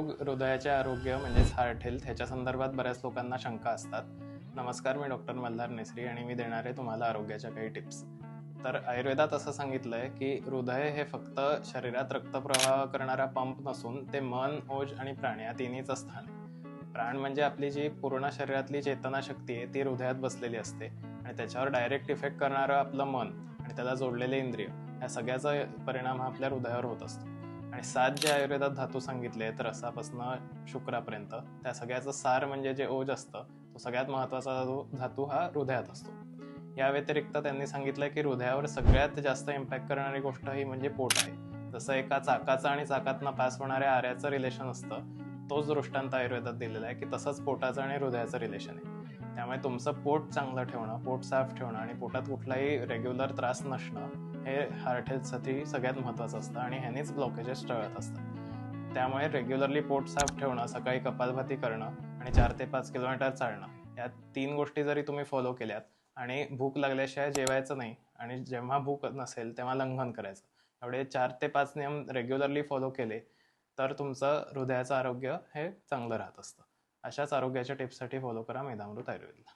हृदयाचे आरोग्य म्हणजेच हार्ट हेल्थ ह्याच्या संदर्भात बऱ्याच लोकांना शंका असतात. नमस्कार मी डॉक्टर मल्हार नेसरी आणि मी देणार आहे तुम्हाला आरोग्याच्या काही टिप्स तर आयुर्वेदात असं सांगितलं आहे की हृदय हे फक्त शरीरात रक्तप्रवाह करणारा पंप नसून ते मन ओज आणि प्राण या तिन्हीचं स्थान आहे. प्राण म्हणजे आपली जी पूर्ण शरीरातली चेतना शक्ती आहे ती हृदयात बसलेली असते आणि त्याच्यावर डायरेक्ट इफेक्ट करणारं आपलं मन आणि त्याला जोडलेले इंद्रिय या सगळ्याचा परिणाम हा आपल्या हृदयावर होत असतो. आणि सात जे आयुर्वेदात धातू सांगितले आहेत रसापासनं शुक्रापर्यंत. त्या सगळ्याचं सार म्हणजे जे ओज असतं तो सगळ्यात महत्त्वाचा धातू धातू हा हृदयात असतो. या व्यतिरिक्त त्यांनी सांगितलंय की हृदयावर सगळ्यात जास्त इम्पॅक्ट करणारी गोष्ट ही म्हणजे पोट आहे. जसं एका चाकाचं आणि चाकातनं पास होणाऱ्या आऱ्याचं रिलेशन असतं तोच दृष्टांत आयुर्वेदात दिलेला आहे की तसंच पोटाचं आणि हृदयाचं रिलेशन आहे. त्यामुळे तुमचं पोट चांगलं ठेवणं पोट साफ ठेवणं आणि पोटात कुठलाही रेग्युलर त्रास नसणं हे हार्ट हेल्थसाठी सगळ्यात महत्त्वाचं असतं आणि ह्यानेच ब्लॉकेजेस टळत असतात. त्यामुळे रेग्युलरली पोट साफ ठेवणं सकाळी कपालभाती करणं आणि चार ते पाच किलोमीटर चालणं या तीन गोष्टी जरी तुम्ही फॉलो केल्यात आणि भूक लागल्याशिवाय जेवायचं नाही आणि जेव्हा भूक नसेल तेव्हा लंघन करायचं. एवढे चार ते पाच नियम रेग्युलरली फॉलो केले तर तुमचं हृदयाचं आरोग्य हे चांगलं राहत असतं. अशाच आरोग्याच्या टिप्ससाठी फॉलो करा. मैदामृत आयुर्वेदला